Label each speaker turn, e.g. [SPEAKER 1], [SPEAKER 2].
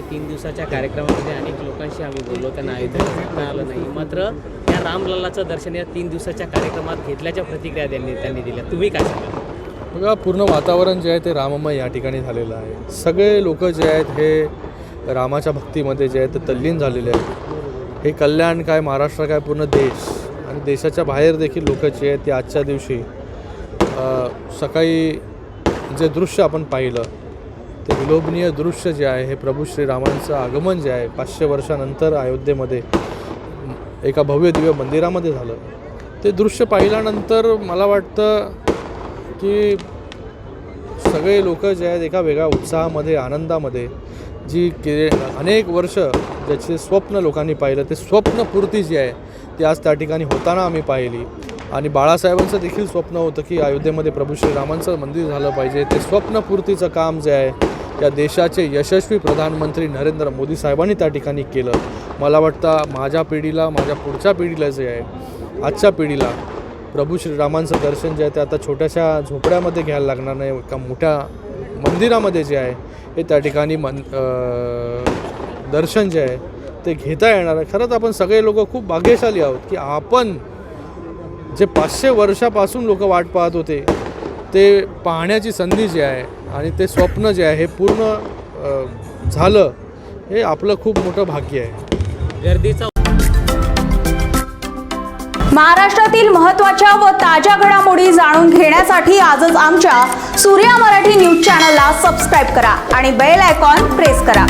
[SPEAKER 1] आहे तीन दिवसाच्या कार्यक्रमामध्ये अनेक लोकांशी आम्ही बोललो. त्यांना अयोध्येला जाता आलं नाही. मात्र या रामलल्लाचं दर्शन या तीन दिवसाच्या कार्यक्रमात घेतल्याच्या प्रतिक्रिया त्यांनी त्यांनी दिल्या. तुम्ही काय सांगा
[SPEAKER 2] बघा पूर्ण वातावरण जे आहे ते राममय या ठिकाणी झालेलं आहे. सगळे लोक जे आहेत हे रामाच्या भक्तीमध्ये जे आहेत ते तल्लीन झालेले आहेत. हे कल्याण काय महाराष्ट्र काय पूर्ण देश आणि देशाच्या बाहेर देखील लोक जे आहेत ते आजच्या दिवशी सकाळी जे दृश्य आपण पाहिलं ते विलोभनीय दृश्य जे आहे हे प्रभू श्रीरामांचं आगमन जे आहे पाचशे वर्षानंतर अयोध्येमध्ये एका भव्य दिव्य मंदिरामध्ये झालं. ते दृश्य पाहिल्यानंतर मला वाटतं की सगळे लोक जे आहेत एका वेगळ्या उत्साहामध्ये आनंदामध्ये जी के अनेक वर्ष ज्याचे स्वप्न लोकांनी पाहिलं ते स्वप्नपूर्ती जी आहे ती आज त्या ठिकाणी होताना आम्ही पाहिली. आणि बाळासाहेबांचं देखील स्वप्न होतं की अयोध्येमध्ये प्रभू श्रीरामांचं मंदिर झालं पाहिजे. ते स्वप्नपूर्तीचं काम जे आहे या देशाचे यशस्वी प्रधानमंत्री नरेंद्र मोदी साहेबांनी त्या ठिकाणी केलं. मला वाटतं माझ्या पिढीला माझ्या पुढच्या पिढीला जे आहे आजच्या पिढीला प्रभू श्रीरामांचं दर्शन जे आहे ते आता छोट्याशा झोपड्यामध्ये घ्यायला लागणार नाही एका मोठ्या मंदिरामध्ये जे आहे हे त्या ठिकाणी मन दर्शन जे आहे ते घेता येणार आहे. खरंच आपण सगळे लोक खूप भाग्यशाली आहोत की आपण जे पाचशे वर्षापासून लोक वाट पाहत होते ते पाहण्याची संधी जी आहे आणि ते स्वप्न जे आहे हे पूर्ण झालं हे आपलं खूप मोठं भाग्य आहे.
[SPEAKER 1] गर्दीचा
[SPEAKER 3] महाराष्ट्रातील महत्त्वाच्या व ताज्या घडामोडी जाणून घेण्यासाठी आजच आमच्या सूर्या मराठी न्यूज चॅनलला सबस्क्राईब करा आणि बेल आयकॉन प्रेस करा.